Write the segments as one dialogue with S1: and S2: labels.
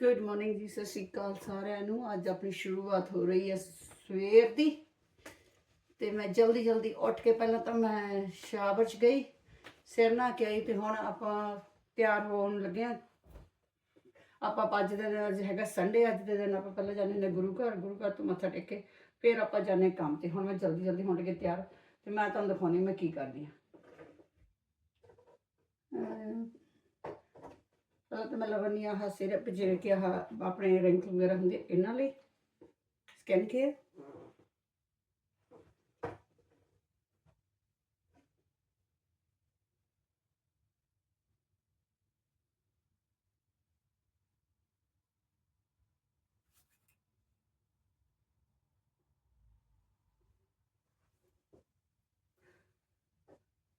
S1: Good morning ਜੀ, ਸਤਿ ਸ਼੍ਰੀ ਅਕਾਲ ਸਾਰਿਆਂ ਨੂੰ। ਅੱਜ ਆਪਣੀ ਸ਼ੁਰੂਆਤ ਹੋ ਰਹੀ ਹੈ ਸਵੇਰ ਦੀ। ਤੇ ਮੈਂ ਜਲਦੀ ਜਲਦੀ ਉੱਠ ਕੇ ਪਹਿਲਾਂ ਤਾਂ ਮੈਂ ਸ਼ਾਵਰ ਚ ਗਈ, ਸਿਰ ਨਾ ਕੇ ਆਈ ਤੇ ਹੁਣ ਆਪਾਂ ਤਿਆਰ ਹੋਣ ਲੱਗੇ ਹਾਂ। ਆਪਾਂ ਅੱਜ ਦੇ ਦਿਨ, ਅੱਜ ਹੈਗਾ ਸੰਡੇ ਅੱਜ ਦੇ ਦਿਨ ਆਪਾਂ ਪਹਿਲਾਂ ਜਾਂਦੇ ਨੇ ਗੁਰੂ ਘਰ ਗੁਰੂ ਘਰ ਤੋਂ ਮੱਥਾ ਟੇਕ ਕੇ, ਫਿਰ ਆਪਾਂ ਜਾਂਦੇ ਕੰਮ ਤੇ। ਹੁਣ ਮੈਂ ਜਲਦੀ ਜਲਦੀ ਹੋਣ ਕੇ ਤਿਆਰ, ਤੇ ਮੈਂ ਤੁਹਾਨੂੰ ਦਿਖਾਉਣੀ ਮੈਂ ਕੀ ਕਰਦੀ ਹਾਂ ਅਮ ਪਹਿਲਾਂ ਤਾਂ ਮੈਂ ਲਵਨੀ ਆਹ ਸਿਰਪ ਜਿਹੜੇ ਕਿ ਆਹ ਆਪਣੇ ਰਿੰਕ ਵਗੈਰਾ ਹੁੰਦੇ ਇਹਨਾਂ ਲਈ? ਸਕਿਨ ਕੇਅਰ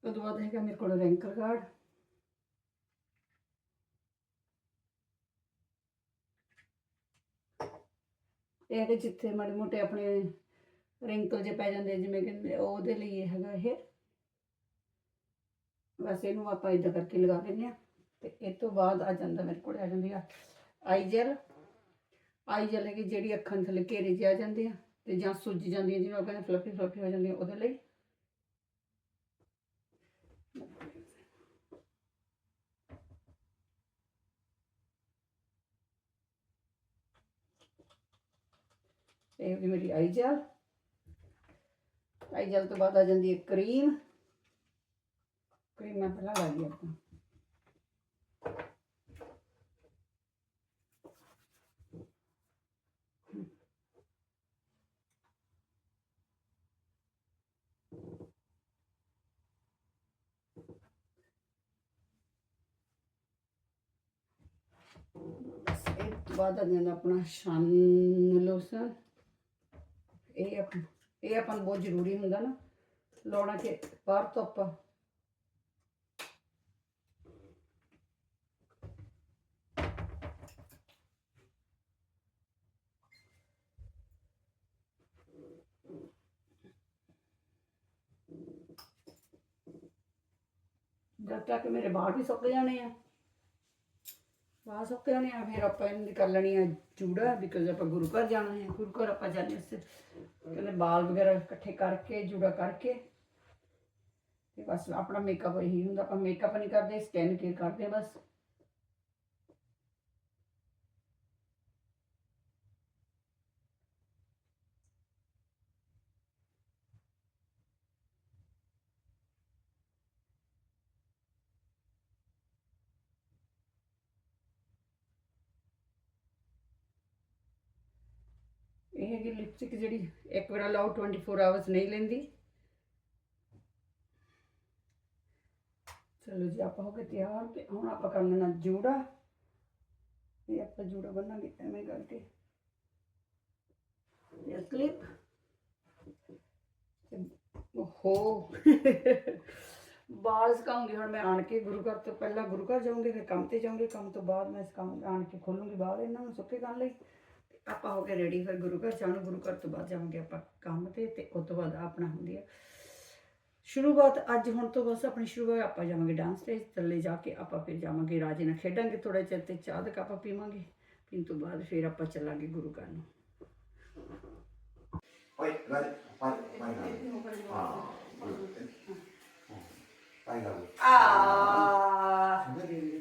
S1: ਉਹ ਤੋਂ ਬਾਅਦ ਹੈਗਾ ਮੇਰੇ ਕੋਲ ਰੈਂਕਰ ਕਾਰਡ ਇਹ ਹੈਗਾ ਜਿੱਥੇ ਮਾੜੇ ਮੋਟੇ ਆਪਣੇ ਰਿੰਕਲ ਜੇ ਪੈ ਜਾਂਦੇ ਜਿਵੇਂ ਕਹਿੰਦੇ ਉਹਦੇ ਲਈ ਇਹ ਹੈਗਾ ਇਹ। ਬਸ ਇਹਨੂੰ ਆਪਾਂ ਇਦਾਂ ਕਰਕੇ ਲਗਾ ਦਿੰਦੇ ਆ ਤੇ ਇਹ ਤੋਂ ਬਾਅਦ ਆ ਜਾਂਦਾ ਮੇਰੇ ਕੋਲ, ਆ ਜਾਂਦੀ ਆ ਆਈ ਜੈਲ ਆਈ ਜੈਲ ਹੈ ਕਿ ਜਿਹੜੀ ਅੱਖਾਂ ਥੱਲੇ ਘੇਰੇ ਜਿਹੇ ਆ ਜਾਂਦੇ ਆ, ਤੇ ਜਾਂ ਸੁੱਜ ਜਾਂਦੀਆਂ, ਜਿਵੇਂ ਆਪਾਂ ਕਹਿੰਦੇ ਫਲਫੀ ਫਲਫੀ ਹੋ ਜਾਂਦੀਆਂ ਉਹਦੇ ਲਈ। ਇਹ ਮੇਰੀ ਆਈ ਜੈਲ। ਆਈ ਜੈਲ ਤੋਂ ਬਾਅਦ ਆ ਜਾਂਦੀ ਹੈ ਕਰੀਮ। ਕਰੀਮ ਮੈਂ ਪਹਿਲਾਂ ਲਾ ਲਈ ਆਪਾਂ। ਤੋਂ ਬਾਅਦ ਆ ਜਾਂਦਾ ਆਪਣਾ ਸ਼ਨ ਲੋਸ਼ਨ ਇਹ ਆਪ ਇਹ ਆਪਾਂ ਨੂੰ ਬਹੁਤ ਜ਼ਰੂਰੀ ਹੁੰਦਾ ਨਾ ਲੋੜਾਂ ਕਿ ਬਾਹਰ ਤੋਂ ਆਪਾਂ ਜਦ ਤੱਕ ਮੇਰੇ ਬਾਲ ਵੀ ਸੁੱਕ ਜਾਣੇ ਆ। ਬਾਹਰ ਸੁੱਕ ਜਾਣੇ ਆ, ਫਿਰ ਆਪਾਂ ਇਹਨਾਂ ਦੀ ਕਰ ਲੈਣੀ ਆ ਜੂੜਾ ਬਿਕਾਜ਼ ਆਪਾਂ ਗੁਰੂ ਘਰ ਜਾਣਾ ਹੈ। ਗੁਰੂ ਘਰ ਆਪਾਂ ਜਾਂਦੇ ਹਾਂ ਕਹਿੰਦੇ ਬਾਲ ਵਗੈਰਾ ਇਕੱਠੇ ਕਰਕੇ ਜੂੜਾ ਕਰਕੇ। ਤੇ ਬਸ ਆਪਣਾ ਮੇਕਅਪ ਇਹੀ ਹੁੰਦਾ, ਆਪਾਂ ਮੇਕਅਪ ਨਹੀਂ ਕਰਦੇ ਸਕਿਨ ਕੇਅਰ ਕਰਦੇ ਬਸ ਇਹ ਹੈਗੀ ਲਿਪਸਟਿਕ ਜਿਹੜੀ ਇੱਕ ਵਾਰ ਲਾਓ 24 ਆਵਰਸ ਨਹੀਂ ਲੈਂਦੀ ਚਲੋ ਜੀ ਆਪਾਂ ਹੋ ਗਏ ਤਿਆਰ ਤੇ ਹੁਣ ਆਪਾਂ ਕਰ ਲੈਣਾ ਜੂੜਾ ਇਹ ਆਪਾਂ ਜੂੜਾ ਬੰਨਾਂਗੇ ਐਵੇਂ ਕਰਕੇ ਇਹ ਕਲਿੱਪ ਹੋ ਬਾਲ ਸਕਾਉਂਗੀ ਹੁਣ ਮੈਂ ਆਣ ਕੇ ਗੁਰੂ ਘਰ ਤੋਂ ਪਹਿਲਾਂ ਗੁਰੂ ਘਰ ਜਾਊਂਗੀ ਫਿਰ ਕੰਮ ਤੇ ਜਾਊਂਗੀ ਕੰਮ ਤੋਂ ਬਾਅਦ ਮੈਂ ਸਕਾਉਂ ਆਣ ਕੇ ਖੋਲੂੰਗੀ ਬਾਲ ਇਹਨਾਂ ਨੂੰ ਸੁੱਕੇ ਕਰਨ ਲਈ ਤੇ ਆਪਾਂ ਹੋ ਕੇ ਰੈਡੀ ਫਿਰ ਗੁਰੂ ਘਰ ਜਾਣਾ ਗੁਰੂ ਘਰ ਤੋਂ ਬਾਅਦ ਜਾਵਾਂਗੇ ਆਪਾਂ ਕੰਮ ਤੇ ਤੇ ਉਸ ਤੋਂ ਬਾਅਦ ਆਪਣਾ ਹੁੰਦੀ ਆ। ਸ਼ੁਰੂਆਤ ਅੱਜ ਹੁਣ ਤੋਂ ਬਸ ਆਪਣੀ ਸ਼ੁਰੂਆਤ ਆਪਾਂ ਜਾਵਾਂਗੇ ਡਾਂਸ ਸਟੇਜ ਥੱਲੇ ਜਾ ਕੇ ਆਪਾਂ ਫਿਰ ਜਾਵਾਂਗੇ ਰਾਜੇ ਨਾਲ ਖੇਡਾਂਗੇ ਥੋੜਾ ਚਿਰ ਤੇ ਚਾਹ ਦਾ ਕੱਪ ਪੀਵਾਂਗੇ। ਪੀਣ ਤੋਂ ਬਾਅਦ ਫਿਰ ਆਪਾਂ ਚੱਲਾਂਗੇ ਗੁਰੂ ਘਰ ਨੂੰ. ਆ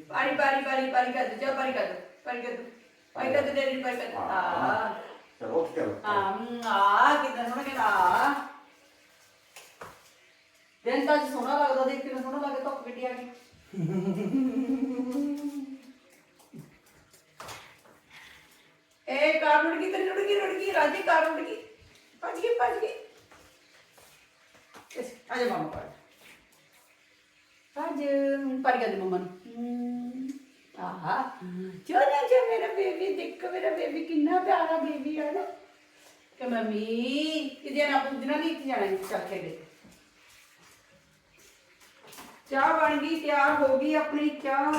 S1: ਪਾਰੀ ਪਾਰੀ ਪਾਰੀ ਪਾਰੀ ਕਰ ਜਾ ਪਾਰੀ ਕਰ ਪਾਰੀ ਕਰ ਪਾਰੀ ਕਰ ਦੇ। ਕਰ ਆ
S2: Chalo, chalo.
S1: ਆ ਆ ਕਿਦਾਂ ਸੋਹਣਾ ਕਿਦਾਂ ਆ ਦਿਨ ਤਾਂ ਅੱਜ ਸੋਹਣਾ ਲੱਗਦਾ ਦੇਖ ਕਿੰਨਾ ਸੋਹਣਾ ਲੱਗਦਾ ਧੁੱਪ ਕਿੱਡੀ ਆ ਗਈ ਇਹ ਕਾਰ ਉੜ ਗਈ ਤੇ ਉੜ ਗਈ ਉੜ ਗਈ ਰਾਜੀ ਕਾਰ ਉੜ ਗਈ ਭੱਜ ਗਈ ਭੱਜ ਗਈ ਇਸ ਆ ਜਾ ਮਾਮਾ ਪਰ ਭੱਜ ਪਰ ਗਿਆ ਦੀ ਮੰਮਾ ਨੂੰ ਹਮ, ਆਹਾ। ਚੋਨਾ ਚੋ ਮੇਰਾ ਬੇਬੀ ਦੇਖੋ ਮੇਰਾ ਬੇਬੀ ਕਿੰਨਾ ਪਿਆਰਾ ਬੇਬੀ ਹੈ ਨਾ। ਕਿ ਮੰਮੀ ਕਿਤੇ ਨਾ ਪੁੱਜਣਾ ਨਹੀਂ ਇੱਥੇ ਜਾਣਾ ਚੱਲ ਖੇਡੇ ਚਾਹ ਬਣ ਗਈ ਤਿਆਰ ਹੋ ਗਈ ਆਪਣੀ ਚਾਹ।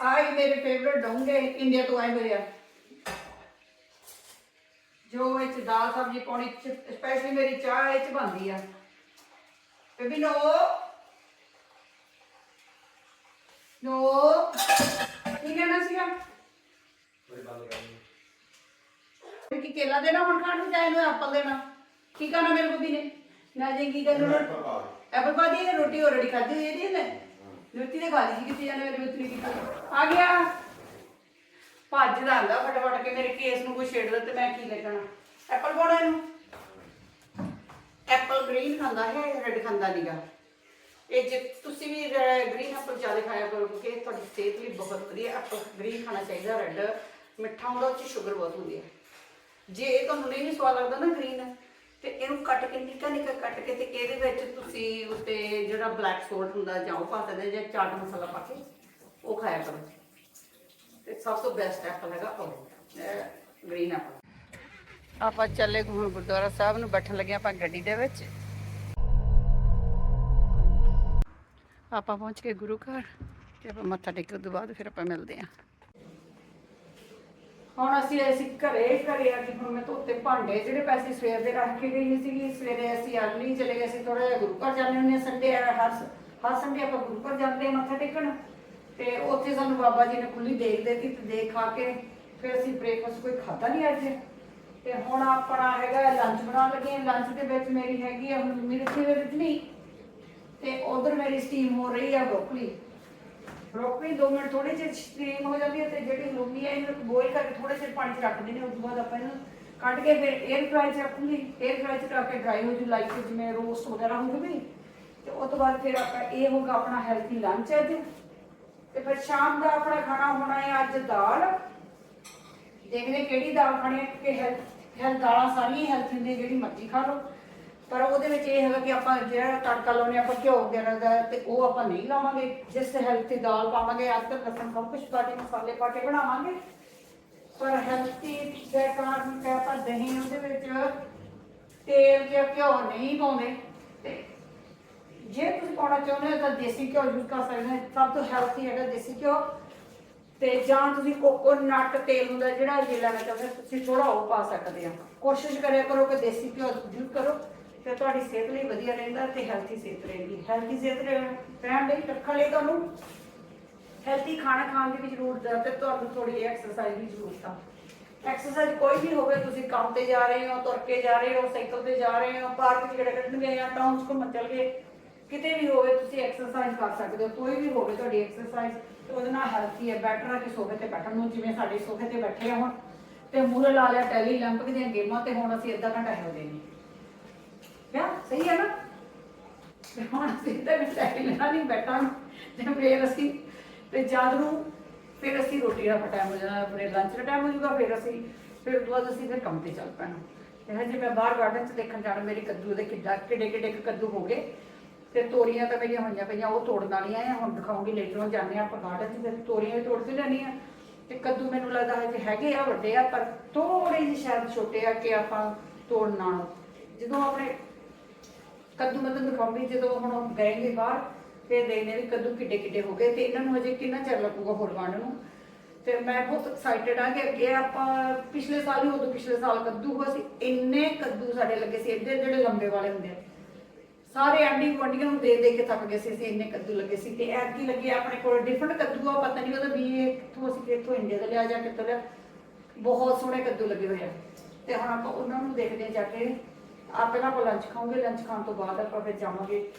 S1: ਆਈ ਮੇਰੇ ਫੇਵਰਟ ਡੋਂਗੇ ਇੰਡੀਆ ਤੋਂ ਆਏ ਮੇਰੇ ਆ। ਜੋ ਵਿੱਚ ਦਾਲ ਸਬਜ਼ੀ ਪਾਉਣੀ ਸਪੈਸ਼ਲੀ ਮੇਰੀ ਚਾਹ ਇਹ ਬਣਦੀ ਆ। ਬੇਬੀ ਨੋ। ਨੋ। ਕੀ ਕਹਿਣਾ ਸੀਗਾ? ਕਿ ਕੇਲਾ ਦੇਣਾ ਹੁਣ ਖਾਣ ਨੂੰ ਚਾਹੇ ਨੂੰ ਐਪਲ ਦੇਣਾ? ਕੀ ਕਹਣਾ ਮੇਰੇ ਬੁੱਧੀ ਨੇ? ਨਾ ਜੇ ਕੀ ਕਰਨਾ ਐਪਲ ਪਾ ਦੀ ਰੋਟੀ ਹੋਰ ਖਾਧੀ ਹੋਈ ਇਹਦੀ ਨੇ ਰੋਟੀ ਦੇ ਖਾ ਲਈ ਕਿਤੇ ਜਾਣੇ ਮੇਰੇ ਮਿੱਤਰੀ ਕੀ ਆ ਗਿਆ। ਭੱਜਦਾ ਆਂਦਾ ਫਟਾਫਟ ਕੇ ਮੇਰੇ ਕੇਸ ਨੂੰ ਕੋਈ ਛੇੜਦਾ ਤੇ ਮੈਂ ਕੀ ਲੱਗਣਾ ਐਪਲ ਪਾਉਣਾ ਇਹਨੂੰ? ਐਪਲ ਗ੍ਰੀਨ ਖਾਂਦਾ ਹੈ ਰੈੱਡ ਖਾਂਦਾ ਨਹੀਂਗਾ ਇਹ ਜੇ ਤੁਸੀਂ ਵੀ ਗ੍ਰੀਨ ਐਪਲ ਜ਼ਿਆਦਾ ਖਾਇਆ ਕਰੋ ਕਿਉਂਕਿ ਤੁਹਾਡੀ ਸਿਹਤ ਲਈ ਬਹੁਤ ਵਧੀਆ ਐਪਲ ਗ੍ਰੀਨ ਖਾਣਾ ਚਾਹੀਦਾ ਰੈੱਡ ਮਿੱਠਾ ਹੁੰਦਾ, ਉਹ 'ਚ ਸ਼ੂਗਰ ਬਹੁਤ ਹੁੰਦੀ ਹੈ। ਜੇ ਇਹ ਤੁਹਾਨੂੰ ਨਹੀਂ ਵੀ ਸਵਾਦ ਲੱਗਦਾ ਨਾ ਗ੍ਰੀਨ ਤੇ ਇਹਨੂੰ ਕੱਟ ਕੇ, ਨਿੱਕਾ ਨਿੱਕਾ ਕੱਟ ਕੇ ਤੇ ਇਹਦੇ ਵਿੱਚ ਤੁਸੀਂ ਉੱਤੇ ਜਿਹੜਾ ਬਲੈਕ ਸੋਲਟ ਹੁੰਦਾ ਜਾਂ ਉਹ ਪਾ ਸਕਦੇ ਜਾਂ ਚਾਟ ਮਸਾਲਾ ਪਾ ਕੇ, ਉਹ ਖਾਇਆ ਕਰੋ। ਤੇ ਸਭ ਤੋਂ ਬੈਸਟ ਐਪਲ ਹੈਗਾ ਉਹ ਗ੍ਰੀਨ ਐਪਲ ਆਪਾਂ ਚੱਲੇ ਹੁਣ ਗੁਰਦੁਆਰਾ ਸਾਹਿਬ ਨੂੰ ਬੈਠਣ ਲੱਗੇ ਆਪਾਂ ਗੱਡੀ ਦੇ ਵਿੱਚ। ਆਪਾਂ ਪਹੁੰਚ ਕੇ ਗੁਰੂ ਘਰ ਤੇ ਆਪਾਂ ਮੱਥਾ ਟੇਕਣ ਤੋਂ ਬਾਅਦ ਫਿਰ ਆਪਾਂ ਮਿਲਦੇ ਹਾਂ। ਹੁਣ ਅਸੀਂ ਅਸੀਂ ਘਰੇ ਘਰੇ ਆ ਕਿ ਹੁਣ ਮੈਂ ਧੋਤੇ ਭਾਂਡੇ ਜਿਹੜੇ ਪੈਸੇ ਸਵੇਰ ਦੇ ਰੱਖ ਕੇ ਗਈ ਸੀਗੀ ਸਵੇਰੇ ਅਸੀਂ ਅਰਲੀ ਚਲੇ ਗਏ ਸੀ ਥੋੜਾ ਜਿਹਾ ਗੁਰੂ ਘਰ ਜਾਂਦੇ ਹੁੰਦੇ ਸੰਡੇ ਹਰ ਹਰ ਸੰਡੇ ਆਪਾਂ ਗੁਰੂ ਘਰ ਜਾਂਦੇ ਮੱਥਾ ਟੇਕਣ। ਤੇ ਉੱਥੇ ਸਾਨੂੰ ਬਾਬਾ ਜੀ ਨੇ ਖੁੱਲੀ ਦੇਖ ਦਿੱਤੀ ਤੇ ਦੇਖ ਖਾ ਕੇ ਫਿਰ ਅਸੀਂ ਬ੍ਰੇਕਫਾਸਟ ਕੋਈ ਖਾਦਾ ਨਹੀਂ ਅੱਜ। ਤੇ ਹੁਣ ਆਪਣਾ ਹੈਗਾ ਲੰਚ ਬਣਾਉਣ ਲੱਗੇ ਹਾਂ। ਲੰਚ ਦੇ ਵਿੱਚ ਮੇਰੀ ਹੈਗੀ ਆ ਹੁਣ ਮੰਮੀ ਰੱਖੀ ਹੋਈ ਰਜਨੀ ਤੇ ਉਧਰ ਮੇਰੀ ਸਟੀਮ ਹੋ ਰਹੀ ਆ ਬਰੋਕਲੀ ਬਰੋਕਲੀ 2 ਮਿੰਟ ਥੋੜੇ ਜਿਹੇ ਸਟੀਮ ਹੋ ਜਾਂਦੀ ਹੈ ਤੇ ਜਿਹੜੀ ਲੂਮੀ ਹੈ ਇਹਨੂੰ ਬੋਇਲ ਕਰਕੇ ਥੋੜੇ ਜਿਹੇ ਪਾਣੀ 'ਚ ਰੱਖ ਨੇ। ਉਸ ਤੋਂ ਬਾਅਦ ਆਪਾਂ ਇਹਨੂੰ ਕੱਢ ਕੇ ਫਿਰ 에ਅਰ ਫਰਾਈ 'ਚ ਰੱਖੂਗੀ। 에ਅਰ ਫਰਾਈ 'ਚ ਰੱਖ ਕੇ ਡਰਾਈ ਹੋ ਜੂ ਲਾਈਕ ਜਿਵੇਂ ਰੋਸਟ ਵਗੈਰਾ ਹੋ ਜੂਗੀ ਤੇ ਉਸ ਤੋਂ ਬਾਅਦ ਫਿਰ ਆਪਾਂ ਇਹ ਹੋਗਾ ਆਪਣਾ ਹੈਲਥੀ ਲੰਚ ਹੈ ਅੱਜ। ਤੇ ਫਿਰ ਸ਼ਾਮ ਦਾ ਆਪਣਾ ਖਾਣਾ ਹੋਣਾ ਹੈ ਅੱਜ ਦਾਲ। ਦੇਖਦੇ ਕਿਹੜੀ ਦਾਲ ਖਾਣੀ ਹੈ ਕਿ ਹੈਲਥ ਦਾਲਾਂ ਸਾਰੀਆਂ ਹੈਲਥ ਹੁੰਦੀਆਂ, ਜਿਹੜੀ ਮਰਜ਼ੀ ਖਾ ਲਓ। ਪਰ ਉਹਦੇ ਵਿੱਚ ਇਹ ਹੈਗਾ ਕਿ ਆਪਾਂ ਜਿਹੜਾ ਤੜਕਾ ਲਾਉਨੇ ਆਪਾਂ ਘਿਓ ਵਗੈਰਾ ਦਾ, ਤੇ ਉਹ ਆਪਾਂ ਨਹੀਂ ਲਾਵਾਂਗੇ। ਜਿਸ ਹੈਲਥੀ ਦਾਲ ਪਾਵਾਂਗੇ, ਅੱਜ ਤੱਕ ਲਸਣ, ਸਭ ਕੁਝ ਪਾ ਕੇ, ਮਸਾਲੇ ਪਾ ਕੇ ਬਣਾਵਾਂਗੇ। ਪਰ ਹੈਲਥੀ ਦੇ ਕਾਰਨ ਕਿ ਆਪਾਂ ਦਹੀਂ, ਉਹਦੇ ਵਿੱਚ ਤੇਲ ਜਾਂ ਘਿਓ ਨਹੀਂ ਪਾਉਂਦੇ। ਤੇ ਜੇ ਤੁਸੀਂ ਪਾਉਣਾ ਚਾਹੁੰਦੇ ਹੋ ਤਾਂ ਦੇਸੀ ਘਿਓ ਯੂਜ਼ ਕਰ ਸਕਦੇ ਹੋ। ਸਭ ਤੋਂ ਹੈਲਥੀ ਹੈਗਾ ਦੇਸੀ ਘਿਓ। ਤੇ ਜਾਂ ਤੁਸੀਂ ਕੋਕੋਨਟ ਤੇਲ ਹੁੰਦਾ ਜਿਹੜਾ ਜੇ ਲੈਣਾ ਚਾਹੁੰਦੇ ਹੋ, ਤੁਸੀਂ ਥੋੜਾ ਉਹ ਪਾ ਸਕਦੇ ਆ। ਕੋਸ਼ਿਸ਼ ਕਰਿਆ ਕਰੋ ਕਿ ਦੇਸੀ ਘਿਓ ਯੂਜ਼ ਕਰੋ। ਤੇ ਤੁਹਾਡੀ ਸਿਹਤ ਲਈ ਵਧੀਆ ਰਹਿੰਦਾ ਤੇ ਹੈਲਥੀ ਸਿਹਤ ਰਹੇਗੀ। ਹੈਲਥੀ ਸਿਹਤ ਰਹਿ- ਰਹਿਣ ਲਈ ਰੱਖਣ ਲਈ ਤੁਹਾਨੂੰ ਹੈਲਥੀ ਖਾਣਾ ਖਾਣ ਦੀ ਵੀ ਜ਼ਰੂਰਤ ਹੈ ਤੇ ਤੁਹਾਨੂੰ ਥੋੜੀ ਐਕਸਰਸਾਈਜ਼ ਦੀ ਜ਼ਰੂਰਤ ਆ। ਐਕਸਰਸਾਈਜ਼ ਕੋਈ ਵੀ ਹੋਵੇ ਤੁਸੀਂ ਕੰਮ ਤੇ ਜਾ ਰਹੇ ਹੋ ਤੁਰ ਕੇ ਜਾ ਰਹੇ ਹੋ ਸਾਈਕਲ ਤੇ ਜਾ ਰਹੇ ਹੋ ਪਾਰਕ 'ਚ ਗੇੜਾ ਕੱਢਣ ਗਏ ਆ ਟਾਊਨਸ ਘੁੰਮਣ ਚੱਲ ਗਏ ਕਿਤੇ ਵੀ ਹੋਵੇ ਤੁਸੀਂ ਐਕਸਰਸਾਈਜ਼ ਕਰ ਸਕਦੇ ਹੋ, ਕੋਈ ਵੀ ਹੋਵੇ ਤੁਹਾਡੀ ਐਕਸਰਸਾਈਜ਼ ਤੇ ਉਹਦੇ ਨਾਲ ਹੈਲਥੀ ਹੈ ਬੈਟਰ ਹੈ ਕਿ ਸੋਫੇ ਤੇ ਬੈਠਣ ਨੂੰ, ਜਿਵੇਂ ਸਾਡੇ ਸੋਫੇ ਤੇ ਬੈਠੇ ਆ ਹੁਣ, ਤੇ ਮੂਹਰੇ ਲਾ ਲਿਆ ਟੈਲੀ ਲੰਪਕ ਦੀਆਂ ਗੇਮਾਂ ਤੇ ਹੁਣ ਅਸੀਂ ਅੱਧਾ ਘੰਟਾ ਹਿਲਦੇ ਨਹੀਂ ਕਿਆ? ਸਹੀ ਹੈ ਨਾ? ਤੇ ਹੁਣ ਅਸੀਂ ਤੇ ਟੈਲੀ ਲੈਣਾ ਨਹੀਂ ਬੈਠਾਂ ਤੇ ਫਿਰ ਅਸੀਂ, ਤੇ ਜਦ ਨੂੰ ਫਿਰ ਅਸੀਂ ਰੋਟੀ ਦਾ ਟਾਈਮ ਹੋ ਜਾਣਾ ਫਿਰ ਲੰਚ ਦਾ ਟਾਈਮ ਹੋ ਜਾਊਗਾ, ਫਿਰ ਅਸੀਂ, ਫਿਰ ਉਸ ਬਾਅਦ ਅਸੀਂ ਫਿਰ ਕੰਮ ਤੇ ਚੱਲ ਪੈਣਾ। ਤੇ ਹਜੇ ਮੈਂ ਬਾਹਰ ਗਾਰਡਨ 'ਚ ਦੇਖਣ ਜਾਣਾ ਮੇਰੇ ਕੱਦੂ ਦੇ ਕਿੱਡਾ ਕਿੱਡੇ ਕਿੱਡੇ ਕੱਦੂ ਹੋ ਗਏ। ਤੇ ਤੋਰੀਆਂ ਤਾਂ ਮੇਰੀਆਂ ਹੋਈਆਂ ਪਈਆਂ, ਉਹ ਤੋੜਨ ਵਾਲੀਆਂ ਆ, ਹੁਣ ਦਿਖਾਉਂਗੀ ਲੇਟਰ ਨੂੰ ਜਾਂਦੇ ਆ ਆਪਾਂ ਗਾਰਡਨ 'ਚ ਫਿਰ ਤੋਰੀਆਂ ਵੀ ਤੋੜ ਕੇ ਲੈਣੀ ਤੇ ਕੱਦੂ ਮੈਨੂੰ ਲੱਗਦਾ ਹਜੇ ਹੈਗੇ ਆ, ਵੱਡੇ ਆ, ਪਰ ਥੋੜੇ ਜਿਹੇ ਸ਼ਾਇਦ ਛੋਟੇ ਆ ਕਿ ਆਪਾਂ ਤੋੜਨ ਨਾਲੋਂ। ਜਦੋਂ ਆਪਣੇ ਕੱਦੂ ਮੈਂ ਤੁਹਾਨੂੰ ਦਿਖਾਉਂਗੀ, ਜਦੋਂ ਹੁਣ ਉਹ ਬਾਹਰ, ਫਿਰ ਦੇਖਦੇ ਵੀ ਕੱਦੂ ਕਿੱਡੇ ਕਿੱਡੇ ਹੋ ਗਏ, ਤੇ ਇਹਨਾਂ ਨੂੰ ਹਜੇ ਕਿੰਨਾ ਚਿਰ ਲੱਗੂਗਾ ਹੋਰ ਵੰਡ ਨੂੰ। ਤੇ ਮੈਂ ਬਹੁਤ ਐਕਸਾਈਟਡ ਆ ਕਿ ਅੱਗੇ ਆਪਾਂ ਪਿਛਲੇ ਸਾਲ ਹੀ ਉਦੋਂ ਪਿਛਲੇ ਸਾਲ ਕੱਦੂ ਹੋਇਆ ਸੀ, ਇੰਨੇ ਕੱਦੂ ਸਾਡੇ ਲੱਗੇ ਸੀ ਏਡੇ ਜਿਹੜੇ ਲੰਬੇ ਵਾਲੇ ਹੁੰਦੇ ਆ। ਸਾਰੇ ਆਂਡੀ ਗੁਆਂਢੀਆਂ ਨੂੰ ਦੇ ਦੇ ਕੇ ਥੱਕ ਗਏ ਸੀ, ਅਸੀਂ ਇੰਨੇ ਕੱਦੂ ਲੱਗੇ ਸੀ ਤੇ ਐਤਕੀ ਲੱਗੇ ਆਪਣੇ ਕੋਲ ਡਿਫਰੈਂਟ ਕੱਦੂ ਆ, ਪਤਾ ਨਹੀਂ ਉਹਦਾ ਵੀ ਇਹ ਕਿੱਥੋਂ ਅਸੀਂ ਕਿੱਥੋਂ ਇੰਡੀਆ ਦਾ ਲਿਆ ਜਾਂ ਕਿੱਥੋਂ ਲਿਆ। ਬਹੁਤ ਸੋਹਣੇ ਕੱਦੂ ਲੱਗੇ ਹੋਏ ਆ। ਤੇ ਹੁਣ ਆਪਾਂ ਉਹਨਾਂ ਨੂੰ ਦੇਖਦੇ ਹਾਂ ਜਾ ਕੇ। ਆ ਪਹਿਲਾਂ ਆਪਾਂ ਲੰਚ ਖਾਵਾਂਗੇ ਲੰਚ ਖਾਣ ਤੋਂ ਬਾਅਦ ਆਪਾਂ ਫਿਰ ਜਾਵਾਂਗੇ।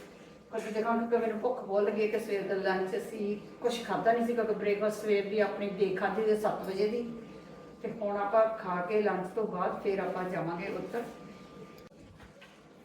S1: ਕਦੇ ਜਗ੍ਹਾ ਨੂੰ ਕਿ ਮੈਨੂੰ ਭੁੱਖ ਬਹੁਤ ਲੱਗੀ ਕਿ ਸਵੇਰ ਦਾ ਲੰਚ ਅਸੀਂ ਕੁਝ ਖਾਧਾ ਨਹੀਂ ਸੀ ਕਿਉਂਕਿ ਬ੍ਰੇਕਫਾਸਟ ਸਵੇਰ ਦੀ ਆਪਣੀ ਦੇ ਖਾਧੀ ਦੇ 7 ਵਜੇ ਦੀ। ਤੇ ਹੁਣ ਆਪਾਂ ਖਾ ਕੇ ਲੰਚ ਤੋਂ ਬਾਅਦ ਫਿਰ ਆਪਾਂ ਜਾਵਾਂਗੇ ਉੱਧਰ।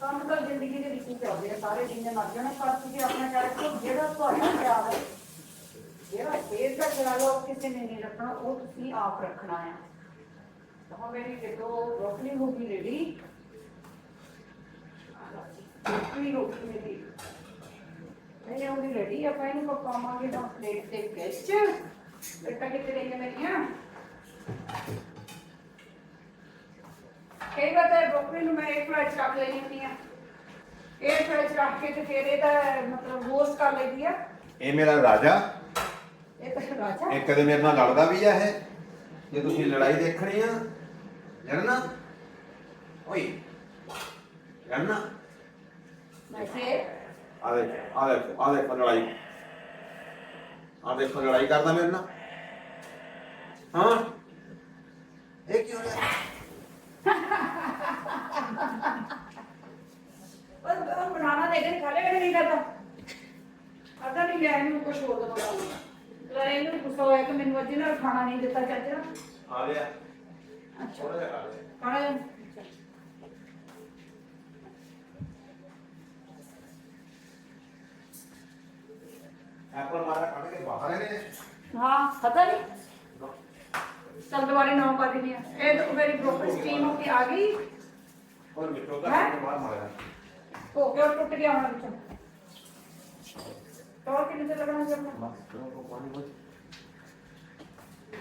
S1: ਕੰਮ ਤਾਂ ਜ਼ਿੰਦਗੀ ਦੇ ਵਿੱਚ ਹੀ ਚੱਲਦੇ ਆ ਸਾਰੇ ਜਿੰਨੇ ਮਰ ਜਾਣਾ ਪਰ ਤੁਸੀਂ ਆਪਣਾ ਕਰ ਰੱਖੋ ਜਿਹੜਾ ਤੁਹਾਡਾ ਖਿਆਲ ਹੈ ਜਿਹੜਾ ਸਿਹਤ ਦਾ ਖਿਆਲ ਆ, ਉਹ ਕਿਸੇ ਨੇ ਨਹੀਂ ਰੱਖਣਾ ਉਹ ਤੁਸੀਂ ਆਪ ਰੱਖਣਾ ਆ ਤਾਂ ਮੇਰੀ ਜਦੋਂ ਬਰੋਕਲੀ ਹੋ ਗਈ ਰੈਡੀ ਰੋਟੀ ਰੋਟੀ ਮੇਰੀ ਇਹ ਉਹਦੀ ਰੈਡੀ ਆਪਾਂ ਇਹਨੂੰ ਪਾਵਾਂਗੇ ਤਾਂ ਪਲੇਟ ਦੇ ਵਿੱਚ। ਬੇਟਾ ਕਿੱਥੇ ਗਈਆਂ ਮੇਰੀਆਂ? ਕਈ ਵਾਰ ਤਾਂ ਬ੍ਰੋਕਲੀ ਨੂੰ ਮੈਂ ਇੱਕ ਫਰਾਈ ਚ ਰੱਖ ਲੈਣੀ ਹੁੰਦੀ ਆ ਇਹ ਰੱਖ ਕੇ ਤੇ ਫਿਰ ਇਹਦਾ ਮਤਲਬ ਰੋਸਟ ਕਰ ਲਈਦੀ ਆ।
S2: ਇਹ ਮੇਰਾ ਰਾਜਾ।
S1: ਇਹ ਤਾਂ ਰਾਜਾ।
S2: ਇਹ ਕਦੇ ਮੇਰੇ ਨਾਲ ਲੜਦਾ ਵੀ ਆ ਇਹ? ਜੇ ਤੁਸੀਂ ਲੜਾਈ ਦੇਖਣੀ ਆ ਲੜਨਾ? ਓਏ ਲੜਨਾ?
S1: ਵੈਸੇ
S2: ਆ ਦੇਖ ਆ ਦੇਖ ਆ ਦੇਖ ਲੜਾਈ। ਆ ਦੇਖੋ ਲੜਾਈ ਕਰਦਾ ਮੇਰੇ ਨਾਲ। ਹਾਂ? ਇਹ ਕੀ ਹੋ ਰਿਹਾ
S1: ਬਸ ਬਣਾਣਾ ਦੇ ਕੇ ਖਾ ਲਿਆ ਕਿ ਨਹੀਂ ਕਰਦਾ ਕਰਦਾ ਨਹੀਂ ਗਿਆ ਇਹਨੂੰ ਕੁਝ ਹੋਰ ਦਾ ਪਤਾ ਲੈ ਇਹਨੂੰ ਗੁੱਸਾ ਹੋਇਆ ਕਿ ਮੈਨੂੰ ਅੱਜ ਨਾ ਖਾਣਾ ਨਹੀਂ ਦਿੱਤਾ ਚੱਜ ਨਾਲ।
S2: ਆ ਰਿਹਾ
S1: ਅੱਛਾ।
S2: ਥੋੜਾ ਜਿਹਾ ਕਰ ਦੇ
S1: ਖਾਣਾ ਲੈ।
S2: ਐਪਲ ਮਾਰਾ ਕੱਢ ਕੇ ਬਾਹਰ ਇਹਨੇ
S1: ਹਾਂ ਪਤਾ ਨਹੀਂ। ਚੱਲ ਦੁਬਾਰੇ ਨੌ ਪਾ ਦਿੰਦੀ ਆ ਇਹ ਤਾਂ ਮੇਰੀ ਬ੍ਰੋਕਲੀ ਸਟੀਮ ਹੋ ਕੇ ਆ ਗਈ।
S2: ਹੋਰ ਮਿੱਠੋ ਦਾ
S1: ਹੈਂ?
S2: ਬਾਹਰ ਮਾਰਿਆ?
S1: ਹੋ ਕੇ ਉਹ ਟੁੱਟ ਗਿਆ ਹੁਣ ਵਿੱਚੋਂ। ਤੋੜ ਕਿੰਨੇ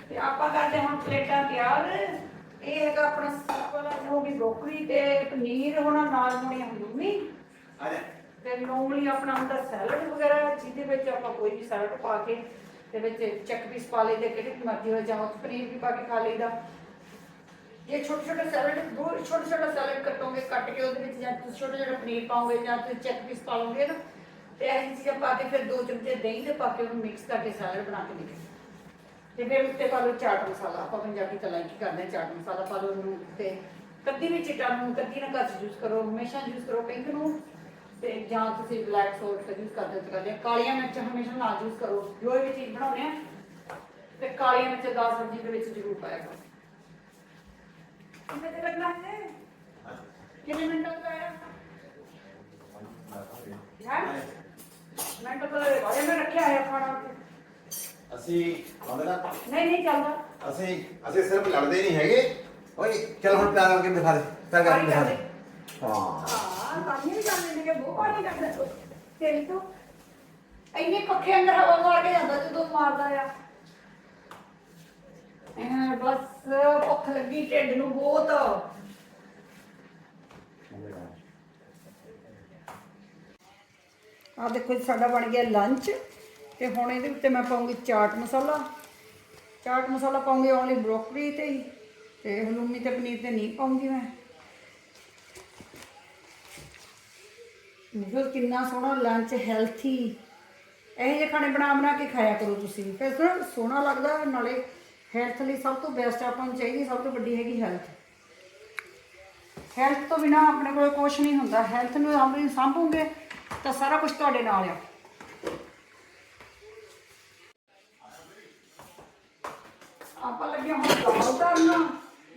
S1: ਤੇ ਆਪਾਂ ਕਰਦੇ ਹੁਣ ਪਲੇਟਾਂ ਤਿਆਰ। ਇਹ ਹੈਗਾ ਆਪਣਾ ਸਿੰਪਲ ਹੋ ਗਈ ਬ੍ਰੋਕਲੀ ਤੇ ਪਨੀਰ ਹੋਣਾ ਨਾਲ ਹੋਣੀ ਹਲੂਮੀ
S2: ਆ ਜਾ।
S1: ਤੇ ਨੋਰਮਲੀ ਆਪਣਾ ਹੁੰਦਾ ਸੈਲਡ ਵਗੈਰਾ ਜਿਹਦੇ ਵਿੱਚ ਆਪਾਂ ਕੋਈ ਵੀ ਸੈਲਡ ਪਾ ਕੇ ਤੇ ਵਿੱਚ ਚੱਕ ਪੀਸ ਪਾ ਲਈਦੇ, ਕਿਹੜੀ ਮਰਜ਼ੀ ਹੋ ਜਾਂ ਪਨੀਰ ਵੀ ਪਾ ਕੇ ਖਾ ਲਈਦਾ। ਇਹ ਛੋਟੇ ਛੋਟੇ ਸੈਲਡ ਬਹੁਤ ਛੋਟੇ ਛੋਟੇ ਸੈਲਡ ਕੱਟੋਗੇ, ਕੱਟ ਕੇ ਉਹਦੇ ਵਿੱਚ ਜਾਂ ਤੁਸੀਂ ਛੋਟੇ ਛੋਟੇ ਪਨੀਰ ਪਾਓਗੇ, ਜਾਂ ਤੁਸੀਂ ਚੱਕ ਪੀਸ ਪਾ ਲਓਗੇ, ਨਾ, ਤੇ ਇਹ ਚੀਜ਼ਾਂ ਪਾ ਕੇ ਫਿਰ ਦੋ ਚਮਚੇ ਦਹੀਂ ਦੇ ਪਾ ਕੇ ਉਹਨੂੰ ਮਿਕਸ ਕਰਕੇ ਸੈਲਡ ਬਣਾ ਕੇ ਦੇ ਤੇ ਫਿਰ ਉੱਤੇ ਪਾ ਲਓ ਚਾਟ ਮਸਾਲਾ। ਆਪਾਂ ਪੰਜਾਬੀ ਤਲਾਂ ਕੀ ਕਰਦੇ ਹਾਂ, ਚਾਟ ਮਸਾਲਾ ਪਾ ਲਓ ਉਹਨੂੰ, ਤੇ ਕੱਦੀ ਵੀ ਚਿੱਟਾ ਨੂੰ ਕੱਦੀ ਨਾ ਘੱਟ ਯੂਜ਼ ਕਰੋ, ਹਮੇਸ਼ਾ ਯੂਜ਼ ਕਰੋ ਪਿੰਕ ਨੂੰ ਤੇ ਜਾਂ ਤੁਸੀਂ ਬਲੈਕ ਸੌਲਟ ਦਾ ਯੂਜ਼ ਕਰਦੇ ਹੋ ਤਾਂ ਕਰਦੇ ਆ। ਕਾਲੀਆਂ ਮਿਰਚਾਂ ਹਮੇਸ਼ਾ ਨਾ ਯੂਜ਼ ਕਰੋ। ਜੋ ਵੀ ਚੀਜ਼ ਬਣਾਉਂਦੇ ਆ ਤੇ ਕਾਲੀਆਂ ਮਿਰਚਾਂ ਦਾਲ ਸਬਜ਼ੀ ਦੇ ਵਿੱਚ ਜ਼ਰੂਰ ਪਾਇਆ ਕਰੋ। ਕਿੰਨੇ ਤੇ ਲੱਗਣਾ ਹੈ ਕਿੰਨੇ ਮਿੰਟ ਤੱਕ ਆਇਆ? ਹੈ? ਮੈਂ ਤਾਂ ਕੋਲੇ ਵਾਲੇ ਮੈਂ ਰੱਖਿਆ ਹੈ ਖਾਣਾ
S2: ਅਸੀਂ ਆਉਂਦਾ
S1: ਨਹੀਂ ਨਹੀਂ ਚੱਲਦਾ।
S2: ਅਸੀਂ ਅਸੀਂ ਸਿਰਫ ਲੜਦੇ ਨਹੀਂ ਹੈਗੇ। ਓਏ ਚਲ ਹੁਣ ਪਿਆਰ ਕਰਕੇ ਦਿਖਾ ਦੇ ਪਿਆਰ ਕਰਕੇ ਦਿਖਾ ਦੇ ਹਾਂ।
S1: ਹਾਂ ਕਾਹਨੀ ਵੀ ਜਾਂਦੇ ਨੇ ਕਿ ਬਹੁਤ ਪਾਣੀ ਕਰਦਾ ਤੇਰੀ ਤੋਂ। ਇੰਨੇ ਪੱਖੇ ਅੰਦਰ ਹਵਾ ਮਾਰ ਕੇ ਜਾਂਦਾ ਜਦੋਂ ਮਾਰਦਾ ਆ। ਐਂ ਬਸ ਭੁੱਖ ਲੱਗੀ ਢਿੱਡ ਨੂੰ ਬਹੁਤ। ਆ ਦੇਖੋ ਜੀ ਸਾਡਾ ਬਣ ਗਿਆ ਲੰਚ ਤੇ ਹੁਣ ਇਹਦੇ ਉੱਤੇ ਮੈਂ ਪਾਉਂਗੀ ਚਾਟ ਮਸਾਲਾ। ਚਾਟ ਮਸਾਲਾ ਪਾਉਂਗੀ ਓਨਲੀ ਬ੍ਰੋਕਲੀ ਤੇ ਹੀ। ਤੇ ਹਲੂਮੀ ਤੇ ਪਨੀਰ ਤੇ ਨਹੀਂ ਪਾਉਂਗੀ ਮੈਂ। ਮਤਲਬ ਕਿੰਨਾ ਸੋਹਣਾ ਲੰਚ ਹੈਲਥੀ ਇਹੋ ਜਿਹੇ ਖਾਣੇ ਬਣਾ ਬਣਾ ਕੇ ਖਾਇਆ ਕਰੋ ਤੁਸੀਂ। ਫਿਰ ਸੋ- ਸੋਹਣਾ ਲੱਗਦਾ, ਨਾਲੇ ਹੈਲਥ ਲਈ ਸਭ ਤੋਂ ਬੈਸਟ ਆਪਾਂ ਨੂੰ ਚਾਹੀਦੀ ਸਭ ਤੋਂ ਵੱਡੀ ਹੈਗੀ ਹੈਲਥ ਹੈਲਥ ਤੋਂ ਬਿਨਾ ਆਪਣੇ ਕੋਲ ਕੁਝ ਨਹੀਂ ਹੁੰਦਾ। ਹੈਲਥ ਨੂੰ ਆਪਣੀ ਸੰਭੋਗੇ, ਤਾਂ ਸਾਰਾ ਕੁਝ ਤੁਹਾਡੇ ਨਾਲ ਆ। ਆਪਾਂ ਲੱਗੇ ਹੁਣ ਦਾਲ ਕਰਨਾ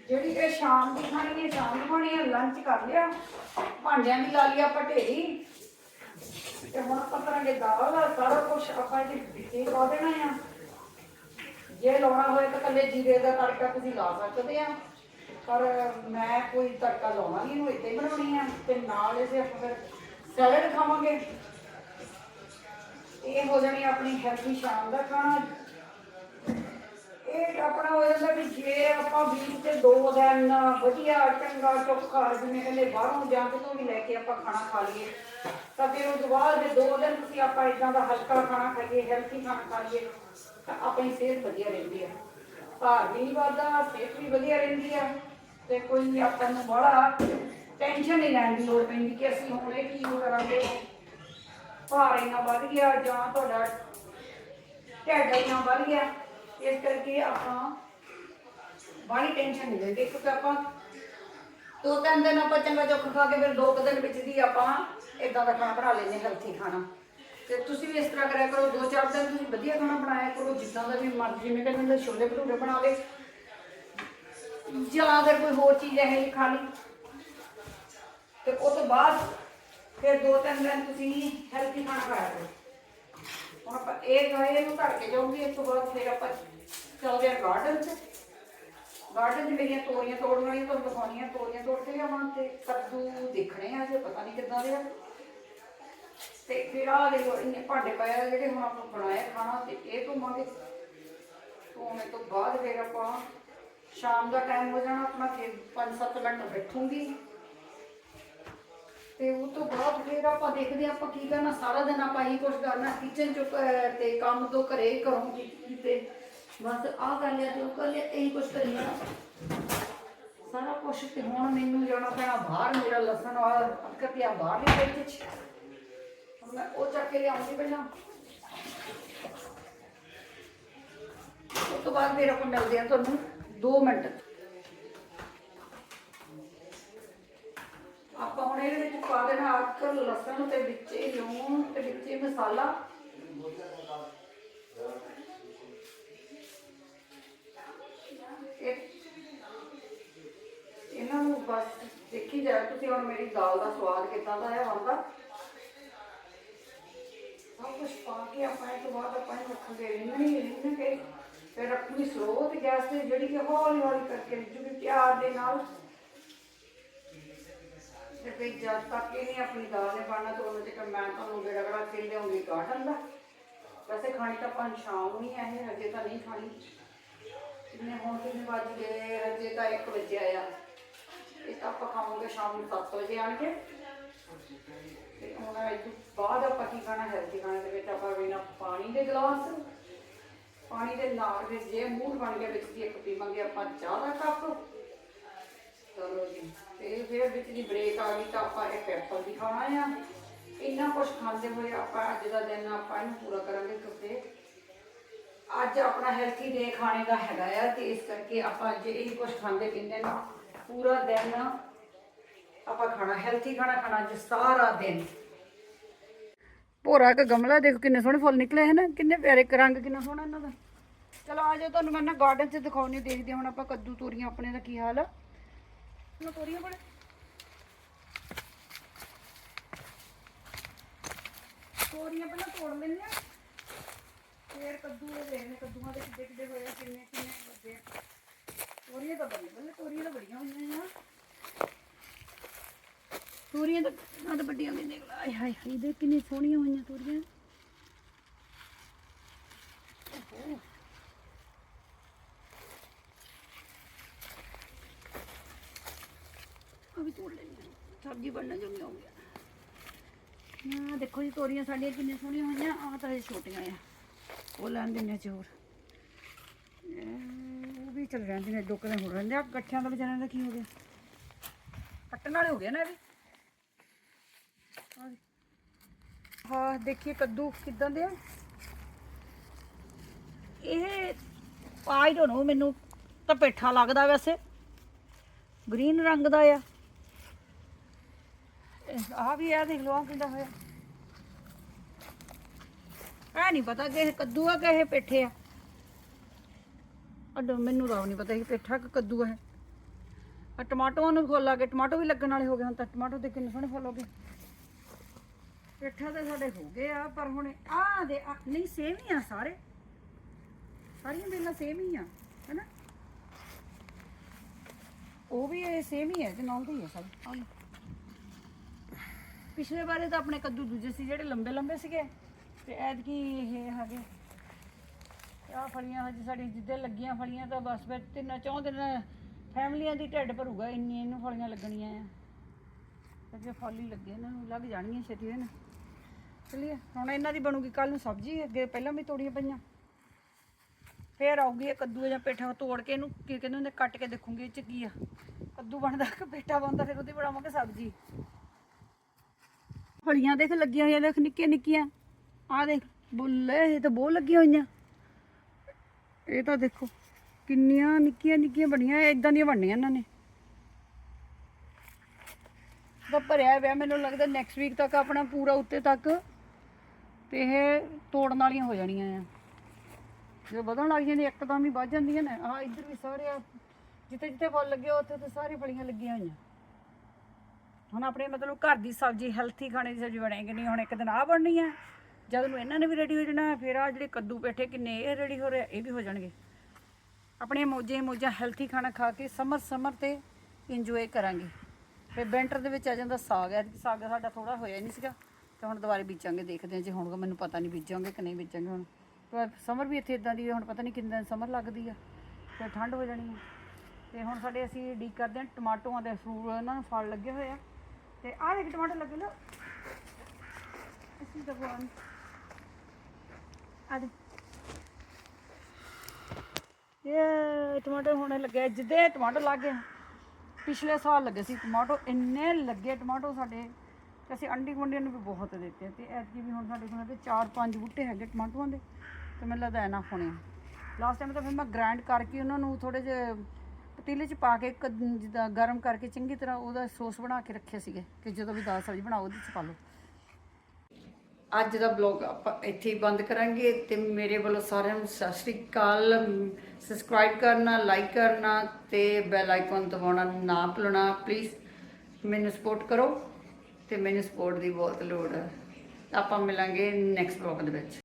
S1: ਜਿਹੜੀ ਕਿ ਸ਼ਾਮ ਦੀ ਖਾਣੀ ਹੈ, ਸ਼ਾਮ ਨੂੰ ਖਾਣੀ ਹੈ ਲੰਚ ਕਰ ਲਿਆ। ਭਾਂਡਿਆਂ ਦੀ ਲਾ ਲਈ ਆਪਾਂ ਢੇਰੀ। ਤੇ ਹੁਣ ਆਪਾਂ ਕਰਾਂਗੇ ਦਾਲ ਆ ਸਾਰਾ ਕੁਝ ਆਪਾਂ ਇਹਦੇ ਵਿੱਚ ਹੀ ਪਾ ਦੇਣਾ ਆ। ਜੇ ਲਾਉਣਾ ਹੋਏ ਤਾਂ ਕੱਲੇ ਜੀਰੇ ਦਾ ਤੜਕਾ ਤੁਸੀਂ ਲਾ ਸਕਦੇ ਆ। ਪਰ ਮੈਂ ਕੋਈ ਤੜਕਾ ਲਾਉਣਾ ਨਹੀਂ ਇਹਨੂੰ ਇੱਦਾਂ ਬਣਾਉਣੀ ਆ, ਤੇ ਨਾਲ ਇਹਦੇ ਆਪਾਂ ਫਿਰ ਸੈਲਡ ਖਾਵਾਂਗੇ। ਇਹ ਹੋ ਜਾਣੀ ਆਪਣੀ ਹੈਲਥੀ ਸ਼ਾਮ ਦਾ ਖਾਣਾ। ਇਹ ਆਪਣਾ ਹੋ ਜਾਂਦਾ ਵੀ ਜੇ ਆਪਾਂ ਵੀਕ ਤੇ ਦੋ ਦਿਨ ਵਧੀਆ, ਚੰਗਾ, ਚੋਖਾ, ਜਿਵੇਂ ਕਹਿੰਦੇ ਬਾਹਰੋਂ ਜਾਂ ਕਿਤੋਂ ਵੀ ਲੈ ਕੇ ਆਪਾਂ ਖਾਣਾ ਖਾ ਲਈਏ, ਤਾਂ ਫਿਰ ਉਹ ਤੋਂ ਬਾਅਦ ਜੇ ਦੋ ਦਿਨ ਤੁਸੀਂ ਆਪਾਂ ਇਦਾਂ ਦਾ ਹਲਕਾ ਖਾਣਾ ਖਾਈਏ ਹੈਲਥੀ ਖਾਣਾ ਖਾਈਏ ਤਾਂ ਆਪਣੀ ਸਿਹਤ ਵਧੀਆ ਰਹਿੰਦੀ ਆ। ਭਾਰ ਵੀ ਨਹੀਂ ਵੱਧਦਾ ਸਿਹਤ ਵੀ ਵਧੀਆ ਰਹਿੰਦੀ ਆ, ਤੇ ਕੋਈ ਆਪਾਂ ਨੂੰ ਬੜਾ ਟੈਨਸ਼ਨ ਨਹੀਂ ਲੈਣ ਦੀ ਲੋੜ ਪੈਂਦੀ ਕਿ ਅਸੀਂ ਹੁਣ ਇਹ ਕੀ ਕਰਾਂਗੇ। ਭਾਰ ਇੰਨਾ ਵੱਧ ਗਿਆ ਜਾਂ ਤੁਹਾਡਾ ਢਿੱਡ ਇੰਨਾ ਵੱਧ ਗਿਆ ਇਸ ਕਰਕੇ ਆਪਾਂ ਬਾਹਲੀ ਟੈਨਸ਼ਨ ਨਹੀਂ ਲੈਂਦੇ ਕਿਉਂਕਿ ਆਪਾਂ ਦੋ ਤਿੰਨ ਦਿਨ ਆਪਾਂ ਚੰਗਾ ਚੁੱਕ ਖਾ ਕੇ ਫਿਰ ਦੋ ਕੁ ਦਿਨ ਵਿੱਚ ਦੀ ਆਪਾਂ ਇਦਾਂ ਦਾ ਖਾਣਾ ਬਣਾ ਲੈਂਦੇ ਹੈਲਥੀ ਖਾਣਾ। ਤੇ ਤੁਸੀਂ ਵੀ ਇਸ ਤਰ੍ਹਾਂ ਕਰਿਆ ਕਰੋ, ਦੋ ਚਾਰ ਦਿਨ ਤੁਸੀਂ ਵਧੀਆ ਖਾਣਾ ਬਣਾਇਆ ਕਰੋ, ਜਿੱਦਾਂ ਦਾ ਵੀ ਮਰਜ਼ੀ, ਜਿਵੇਂ ਕਹਿੰਦੇ ਹੁੰਦੇ ਛੋਲੇ ਭਟੂਰੇ ਬਣਾ ਲਏ। ਜਾਂ ਅਗਰ ਕੋਈ ਹੋਰ ਚੀਜ਼ ਹੈ ਖਾ ਲਈ, ਤੇ ਉਹ ਤੋਂ ਬਾਅਦ ਫਿਰ ਦੋ ਤਿੰਨ ਦਿਨ ਤੁਸੀਂ ਹੈਲਥੀ ਖਾਣਾ ਖਾਇਆ ਕਰੋ। ਹੁਣ ਆਪਾਂ ਇਹ ਗਾਏ ਨੂੰ ਧਰ ਕੇ ਜਾਊਂਗੀ, ਇਸ ਤੋਂ ਬਾਅਦ ਫਿਰ ਆਪਾਂ ਚੱਲਦੇ ਆ ਗਾਰਡਨ 'ਚ। ਗਾਰਡਨ 'ਚ ਮੇਰੀਆਂ ਤੋਰੀਆਂ ਤੋੜਨ ਵਾਲੀਆਂ ਤੁਹਾਨੂੰ ਦਿਖਾਉਣੀਆਂ, ਤੋਰੀਆਂ ਤੋੜ ਕੇ ਲਿਆਵਾਂ ਤੇ ਕੱਦੂ ਦੇਖਣੇ ਆ ਜੇ, ਪਤਾ ਨਹੀਂ ਕਿੱਦਾਂ ਦੇ ਆ। ਤੇ ਫਿਰ ਆ ਦੇਖੋ, ਇੰਨੇ ਭਾਂਡੇ ਪਏ ਆ ਜਿਹੜੇ ਹੁਣ ਆਪਾਂ ਬਣਾਏ ਖਾਣਾ ਤੇ ਇਹ ਧੋਵਾਂਗੇ। ਧੋਣੇ ਤੋਂ ਬਾਅਦ ਫਿਰ ਆਪਾਂ ਸ਼ਾਮ ਦਾ ਟਾਈਮ ਹੋ ਜਾਣਾ, ਆਪਣਾ ਫਿਰ 5-7 ਮਿੰਟ ਬੈਠੂੰਗੀ। ਤੇ ਉਹ ਤੋਂ ਬਾਅਦ ਫਿਰ ਆਪਾਂ ਦੇਖਦੇ ਹਾਂ ਆਪਾਂ ਕੀ ਕਰਨਾ, ਸਾਰਾ ਦਿਨ ਆਪਾਂ ਇਹੀ ਕੁਝ ਕਰਨਾ ਕਿਚਨ ਚ ਤੇ ਕੰਮ ਤੋਂ ਘਰੇ ਕਰੂੰਗੀ ਤੇ। ਬਸ ਆਹ ਕਰ ਲਿਆ ਤੇ ਉਹ ਕਰ ਲਿਆ ਇਹੀ ਕੁਝ ਕਰੀ ਜਾਣਾ। ਸਾਰਾ ਕੁਝ ਤੇ ਹੁਣ ਮੈਨੂੰ ਜਾਣਾ ਪੈਣਾ ਬਾਹਰ, ਮੇਰਾ ਲਸਣ ਆ ਅੱਕ ਬਾਹਰ ਵੀ ਬੈਠੇ ਚ। ਮੈਂ ਉਹ ਚੱਕ ਕੇ ਲਿਆਉਂਗੀ ਪਹਿਲਾਂ। ਉਸ ਤੋਂ ਬਾਅਦ ਫਿਰ ਆਪਾਂ ਮਿਲਦੇ ਹਾਂ ਤੁਹਾਨੂੰ 2 ਮਿੰਟ। ਆਪਾਂ ਹੁਣ ਇਹਦੇ ਵਿੱਚ ਪਾ ਦੇਣਾ ਅੱਕ ਲਸਣ ਤੇ ਵਿੱਚ ਲੂਣ ਤੇ ਵਿੱਚ ਮਸਾਲਾ। ਇਹਨਾਂ ਨੂੰ ਬਸ ਦੇਖੀ ਜਾਏ ਤੁਸੀਂ ਹੁਣ ਮੇਰੀ ਦਾਲ ਦਾ ਸਵਾਦ ਕਿੱਦਾਂ ਦਾ ਹੈ ਬਣਦਾ ਸਭ ਕੁਝ ਪਾ ਕੇ ਆਪਾਂ ਇਹ ਤੋਂ ਬਾਅਦ ਆਪਾਂ ਇਹ ਰੱਖਾਂਗੇ ਰਿੰਨਣੀ ਰਿੰਨ ਕੇ। ਫਿਰ ਰੱਖੂਗੀ ਸਲੋ ਤੇ ਗੈਸ ਤੇ ਜਿਹੜੀ ਕਿ ਹੌਲੀ ਹੌਲੀ ਕਰਕੇ ਰਿੱਝੂਗੀ ਪਿਆਰ ਦੇ ਨਾਲ ਤੇ ਫਿਰ ਜਦ ਤੱਕ ਇਹ ਨਹੀਂ ਆਪਣੀ ਦਾਲ ਨੇ ਬਣਨਾ ਤਾਂ ਉਹਨਾਂ ਤੱਕ ਮੈਂ ਤੁਹਾਨੂੰ ਜਿਹੜਾ ਜਿਹੜਾ ਕੇ ਲਿਆਉਂਗੀ ਗਾਰਡਨ ਦਾ। ਵੈਸੇ ਖਾਣੀ ਤਾਂ ਆਪਾਂ ਸ਼ਾਮ ਨੂੰ ਹੈ ਇਹ ਹਜੇ ਤਾਂ ਨਹੀਂ ਖਾਣੀ। ਕਿੰਨੇ ਹੁਣ ਕਿੰਨੇ ਵੱਜ ਗਏ, ਹਜੇ ਤਾਂ 1 ਵਜੇ ਆਇਆ ਇਹ ਤਾਂ ਆਪਾਂ ਖਾਵਾਂਗੇ ਸ਼ਾਮ ਨੂੰ 7 ਵਜੇ ਆਣ ਕੇ। ਤੇ ਹੁਣ ਇਹ ਤੋਂ ਬਾਅਦ ਆਪਾਂ ਕੀ ਖਾਣਾ ਹੈਲਥੀ ਖਾਣੇ ਦੇ ਵਿੱਚ ਆਪਾਂ ਪੀਣਾ ਪਾਣੀ ਦੇ ਗਲਾਸ, ਪਾਣੀ ਦੇ ਨਾਲ ਵਿੱਚ ਜੇ ਮੂੰਹ ਬਣ ਗਿਆ, ਵਿੱਚ ਦੀ ਇੱਕ ਪੀਵਾਂਗੇ ਆਪਾਂ ਚਾਹ ਦਾ ਕੱਪ। ਚਲੋ ਜੀ। ਤੇ ਫਿਰ ਵਿੱਚ ਦੀ ਬ੍ਰੇਕ ਆ ਗਈ ਤਾਂ ਆਪਾਂ ਇੱਕ ਐਪਲ ਵੀ ਖਾਣਾ ਆ। ਇੰਨਾ ਕੁਝ ਖਾਂਦੇ ਹੋਏ ਆਪਾਂ ਅੱਜ ਦਾ ਦਿਨ ਆਪਾਂ ਇਹਨੂੰ ਪੂਰਾ ਕਰਾਂਗੇ ਕਿਉਂਕਿ ਅੱਜ ਆਪਣਾ ਹੈਲਥੀ ਡੇ ਖਾਣੇ ਦਾ ਹੈਗਾ ਆ ਤੇ ਇਸ ਕਰਕੇ ਆਪਾਂ ਜੇ ਇਹ ਕੁਝ ਖਾਂਦੇ ਪੀਂਦੇ ਨਾ ਪੂਰਾ ਦਿਨ ਆਪਾਂ ਖਾਣਾ ਹੈਲਥੀ ਖਾਣਾ ਖਾਣਾ ਅੱਜ ਸਾਰਾ ਦਿਨ। ਭੋਰਾ ਕ ਗਮਲਾ ਦੇਖੋ ਕਿੰਨੇ ਸੋਹਣੇ ਫੁੱਲ ਨਿਕਲੇ ਹਨ, ਕਿੰਨੇ ਪਿਆਰੇ ਰੰਗ ਕਿੰਨਾ ਸੋਹਣਾ ਇਹਨਾਂ ਦਾ। ਚਲੋ ਆ ਜਾਓ, ਤੁਹਾਨੂੰ ਮੈਂ ਨਾ ਗਾਰਡਨ 'ਚ ਦਿਖਾਉਣੀ ਦੇਖਦੇ ਹਾਂ ਹੁਣ ਆਪਾਂ ਕੱਦੂ ਤੋਰੀਆਂ ਆਪਣੇ ਦਾ ਕੀ ਹਾਲ ਆ। ਨਾ ਤੋਰੀਆਂ ਬੜੇ ਤੋਰੀਆਂ ਪਹਿਲਾਂ ਤੋੜ ਲੈਂਦੇ ਆ। ਫੇਰ ਕੱਦੂ ਦੇ ਦੇਖਦੇ ਕੱਦੂਆਂ ਦੇ ਕਿੱਡੇ ਕਿੱਡੇ ਹੋਏ ਆ, ਕਿੰਨੇ ਕਿੰਨੇ ਵੱਡੇ ਆ। ਤੋਰੀਆਂ ਤਾਂ ਬੱਲੇ ਬੱਲੇ ਤੋਰੀਆਂ ਤਾਂ ਬੜੀਆਂ ਹੋਈਆਂ ਆ ਤੋਰੀਆਂ ਤਾਂ ਨਾ ਤਾਂ ਵੱਡੀਆਂ ਵੀ ਨਿਕਲ ਆਏ ਹਾਏ ਹਾਏ ਦੇ ਕਿੰਨੀ ਸੋਹਣੀਆਂ ਹੋਈਆਂ ਤੋਰੀਆਂ। ਓਹੋ। ਆ ਤੋੜ ਲੈਣੀ ਸਬਜ਼ੀ ਬਣਨਾ ਜਮੀ ਹੋ ਗਿਆ। ਨਾ ਦੇਖੋ ਜੀ, ਤੋਰੀਆਂ ਸਾਡੀਆਂ ਕਿੰਨੀਆਂ ਸੋਹਣੀਆਂ ਹੋਈਆਂ ਆ ਤਾਂ ਇਹ ਛੋਟੀਆਂ ਆ। ਉਹ ਲੈਣ ਦਿੰਨੇ ਚ ਹੋਰ ਉਹ ਵੀ ਚੱਲ ਰਹਿੰਦੇ ਨੇ ਦੋ ਹੋ ਰਹਿੰਦੇ ਆ ਗੱਠਿਆਂ ਦਾ ਵਿਚਾਰਿਆਂ ਦਾ ਕੀ ਹੋ ਗਿਆ? ਕੱਟਣ ਵਾਲੇ ਹੋ ਗਏ ਨਾ ਇਹ ਵੀ? ਹਾਂ ਦੇਖੀਏ ਕੱਦੂ ਕਿਦਾਂ ਦੇ ਆ। ਇਹ ਆਈ ਡੋਨਟ ਨੋ ਮੈਨੂੰ ਤਾਂ ਪੇਠਾ ਲੱਗਦਾ ਵੈਸੇ। ਗ੍ਰੀਨ ਰੰਗ ਦਾ ਆ। ਆ ਵੀ ਆ, ਦੇਖ ਲਓ ਆ ਕਿੰਦਾ ਹੋਇਆ। ਆ ਨਹੀਂ ਪਤਾ ਕਿ ਇਹ ਕੱਦੂ ਆ ਕਿ ਇਹ ਪੇਠੇ ਆ। ਅੱਡੋ, ਮੈਨੂੰ ਤਾਂ ਨਹੀਂ ਪਤਾ ਇਹ ਪੇਠਾ ਕਿ ਕੱਦੂ ਹੈ ਆ ਟਮਾਟੋਆਂ ਨੂੰ ਫੁੱਲ ਆ ਗਏ ਟਮਾਟੋ ਵੀ ਲੱਗਣ ਵਾਲੇ ਹੋ ਗਏ ਹੁਣ ਤਾਂ। ਟਮਾਟੋ ਦੇ ਕਿੰਨੇ ਸੋਹਣੇ ਫੁੱਲ ਹੋ ਗਏ। ਪੇਠਾ ਤਾਂ ਸਾਡੇ ਹੋ ਗਏ ਆ, ਪਰ ਹੁਣ ਆ ਦੇ, ਆਹ ਨਹੀਂ ਸੇਮ ਹੀ ਆ ਸਾਰੇ। ਸਾਰੀਆਂ ਬੇਲਾਂ ਸੇਮ ਹੀ ਆ, ਹੈਨਾ? ਉਹ ਵੀ ਇਹ ਸੇਮ ਹੀ ਹੈ ਤੇ ਨਾਲ ਦੇ ਹੀ ਆ ਸਭ ਆਹ ਪਿਛਲੇ ਬਾਰੇ ਤਾਂ ਆਪਣੇ ਕੱਦੂ ਦੂਜੇ ਸੀ ਜਿਹੜੇ ਲੰਬੇ ਲੰਬੇ ਸੀਗੇ। ਤੇ ਐਤਕੀ ਇਹ ਹੈਗੇ। ਆ ਫਲੀਆਂ ਹਜੇ ਸਾਡੀ ਜਿੱਦੇ ਲੱਗੀਆਂ ਫਲੀਆਂ ਤਾਂ ਬਸ ਫਿਰ ਤਿੰਨ ਚੌਂ ਦਿਨ ਫੈਮਲੀਆਂ ਦੀ ਢਿੱਡ ਭਰੂਗਾ ਇੰਨੀ ਇਹਨੂੰ ਫਲੀਆਂ ਲੱਗਣੀਆਂ ਆ। ਅੱਗੇ ਫਲ ਹੀ ਲੱਗੇ ਇਹਨਾਂ ਨੂੰ, ਲੱਗ ਜਾਣਗੀਆਂ ਛੇਤੀ ਨਾ ਚਲਿਏ, ਹੁਣ ਇਹਨਾਂ ਦੀ ਬਣੂਗੀ ਕੱਲ ਨੂੰ ਸਬਜ਼ੀ, ਅੱਗੇ ਪਹਿਲਾਂ ਵੀ ਤੋੜੀਆਂ ਪਈਆਂ। ਫੇਰ ਆਊਗੀ ਇਹ ਕੱਦੂ ਜਾਂ ਪੇਠਾ ਤੋੜ ਕੇ ਇਹਨੂੰ, ਕੀ ਕਹਿੰਦੇ ਹੁੰਦੇ, ਕੱਟ ਕੇ ਦੇਖੂਗੀ ਇਹ ਚ ਕੀ ਆ। ਕੱਦੂ ਬਣਦਾ ਕਿ ਪੇਠਾ ਬਣਦਾ, ਫਿਰ ਉਹਦੀ ਬਣਾਵਾਂਗੇ ਸਬਜ਼ੀ। ਫਲੀਆਂ ਦੇਖ ਲੱਗੀਆਂ ਹੋਈਆਂ ਦੇਖ, ਨਿੱਕੀਆਂ ਨਿੱਕੀਆਂ। ਆ ਦੇਖ, ਬੁੱਲੇ, ਇਹ ਤਾਂ ਬਹੁਤ ਲੱਗੀਆਂ ਹੋਈਆਂ। ਇਹ ਤਾਂ ਦੇਖੋ, ਕਿੰਨੀਆਂ ਨਿੱਕੀਆਂ ਨਿੱਕੀਆਂ ਬਣੀਆਂ ਇਦਾਂ ਦੀਆਂ ਬਣਨੀਆਂ ਇਹਨਾਂ ਨੇ। ਤਾਂ ਭਰਿਆ ਪਿਆ ਮੈਨੂੰ ਲੱਗਦਾ ਨੈਕਸਟ ਵੀਕ ਤੱਕ ਆਪਣਾ ਪੂਰਾ ਉੱਤੇ ਤੱਕ ਤੇ ਇਹ ਤੋੜਨ ਵਾਲੀਆਂ ਹੋ ਜਾਣੀਆਂ ਆ। ਜੇ ਵਧਣ ਲੱਗ ਜਾਂਦੀਆਂ ਇੱਕਦਮ ਹੀ ਵੱਧ ਜਾਂਦੀਆਂ ਨੇ। ਆ ਇੱਧਰ ਵੀ ਸਾਰੇ ਆ ਜਿੱਥੇ ਜਿੱਥੇ ਫੁੱਲ ਲੱਗੇ ਉੱਥੇ ਤੇ ਸਾਰੀ ਫਲੀਆਂ ਲੱਗੀਆਂ ਹੋਈਆਂ। ਹੁਣ ਆਪਣੇ ਮਤਲਬ ਘਰ ਦੀ ਸਬਜ਼ੀ ਹੈਲਥੀ ਖਾਣੇ ਦੀ ਸਬਜ਼ੀ ਬਣੇਗੀ ਨਹੀਂ ਹੁਣ ਇੱਕ ਦਿਨ ਆ ਬਣਨੀ ਹੈ। ਜਦ ਨੂੰ ਇਹਨਾਂ ਨੇ ਵੀ ਰੈਡੀ ਹੋ ਜਾਣਾ ਫਿਰ ਆ ਜਿਹੜੇ ਕੱਦੂ ਪੇਠੇ ਕਿੰਨੇ ਇਹ ਰੈਡੀ ਹੋ ਰਹੇ ਇਹ ਵੀ ਹੋ ਜਾਣਗੇ। ਆਪਣੇ ਮੋਜੇ ਮੋਜਾ ਹੈਲਥੀ ਖਾਣਾ ਖਾ ਕੇ ਸਮਰ ਸਮਰ ਤੇ ਇੰਜੋਏ ਕਰਾਂਗੇ। ਫਿਰ ਵਿੰਟਰ ਦੇ ਵਿੱਚ ਆ ਜਾਂਦਾ ਸਾਗ ਹੈ ਸਾਗ ਸਾਡਾ ਥੋੜਾ ਹੋਇਆ ਨਹੀਂ ਸੀਗਾ ਤੇ ਹੁਣ ਦੁਬਾਰੇ ਬੀਜਾਂਗੇ ਦੇਖਦੇ ਹਾਂ ਜੇ ਹੁਣ ਮੈਨੂੰ ਪਤਾ ਨਹੀਂ ਬੀਜਾਂਗੇ ਕਿ ਨਹੀਂ ਬੀਜਾਂਗੇ ਹੁਣ। ਸਮਰ ਵੀ ਇੱਥੇ ਇਦਾਂ ਦੀ ਹੈ, ਹੁਣ ਪਤਾ ਨਹੀਂ ਕਿੰਨੇ ਦਿਨ ਸਮਰ ਲੱਗਦੀ ਆ ਫਿਰ ਠੰਡ ਹੋ ਜਾਣੀ ਆ ਤੇ ਹੁਣ ਸਾਡੇ ਅਸੀਂ ਡੀਕ ਕਰਦੇ ਹਾਂ ਟਮਾਟੋਆਂ ਦੇ ਫਰੂਟ ਇਹਨਾਂ ਨੂੰ ਫਲ ਲੱਗੇ ਹੋਏ ਆ। ਤੇ ਆਹ ਦੇਖ ਟਮਾਟਰ ਲੱਗੇ ਲੋ ਅਸੀਂ ਤਾਂ ਵਨ ਆ ਦੇ। ਇਹ ਟਮਾਟਰ ਹੁਣ ਲੱਗੇ, ਜਿੱਦੇ ਟਮਾਟਰ ਗਏ, ਪਿਛਲੇ ਸਾਲ ਲੱਗੇ ਸੀ ਟਮਾਟੋ ਇੰਨੇ ਲੱਗੇ ਟਮਾਟੋ ਸਾਡੇ, ਤੇ ਅਸੀਂ ਅੰਡੀ ਗੁੰਡੀਆਂ ਨੂੰ ਵੀ ਬਹੁਤ ਦਿੱਤੇ ਤੇ ਐਤਕੀ ਵੀ ਹੁਣ ਸਾਡੇ ਕੋਲ ਤੇ ਚਾਰ ਪੰਜ ਬੂਟੇ ਹੈਗੇ ਟਮਾਟੋਆਂ ਦੇ, ਤੇ ਮੈਨੂੰ ਲੱਗਦਾ ਐਨਾ ਹੋਣੇ ਲਾਸਟ ਟਾਈਮ ਤਾਂ ਫਿਰ ਮੈਂ ਗ੍ਰਾਈਂਡ ਕਰਕੇ ਉਹਨਾਂ ਨੂੰ ਥੋੜੇ ਜਿਹੇ ਪਤੀਲੇ 'ਚ ਪਾ ਕੇ ਇੱਕ ਜਿੱਦਾਂ ਗਰਮ ਕਰਕੇ ਚੰਗੀ ਤਰ੍ਹਾਂ ਉਹਦਾ ਸੌਸ ਬਣਾ ਕੇ ਰੱਖੇ ਸੀਗੇ ਕਿ ਜਦੋਂ ਵੀ ਦਾਲ ਸਬਜ਼ੀ ਬਣਾਓ ਉਹਦੇ 'ਚ ਪਾ ਲਓ। ਅੱਜ ਦਾ ਬਲੌਗ ਆਪਾਂ ਇੱਥੇ ਹੀ ਬੰਦ ਕਰਾਂਗੇ ਤੇ ਮੇਰੇ ਵੱਲੋਂ ਸਾਰਿਆਂ ਨੂੰ ਸਤਿ ਸ਼੍ਰੀ ਅਕਾਲ। ਸਬਸਕ੍ਰਾਈਬ ਕਰਨਾ ਲਾਈਕ ਕਰਨਾ ਤੇ ਬੈਲ ਆਈਕਨ ਦਬਾਉਣਾ ਨਾ ਭੁੱਲਣਾ। ਪਲੀਜ਼ ਮੈਨੂੰ ਸਪੋਰਟ ਕਰੋ ਤੇ ਮੈਨੂੰ ਸਪੋਰਟ ਦੀ ਬਹੁਤ ਲੋੜ ਹੈ। ਆਪਾਂ ਮਿਲਾਂਗੇ ਨੈਕਸਟ ਬਲੌਗ ਦੇ ਵਿੱਚ।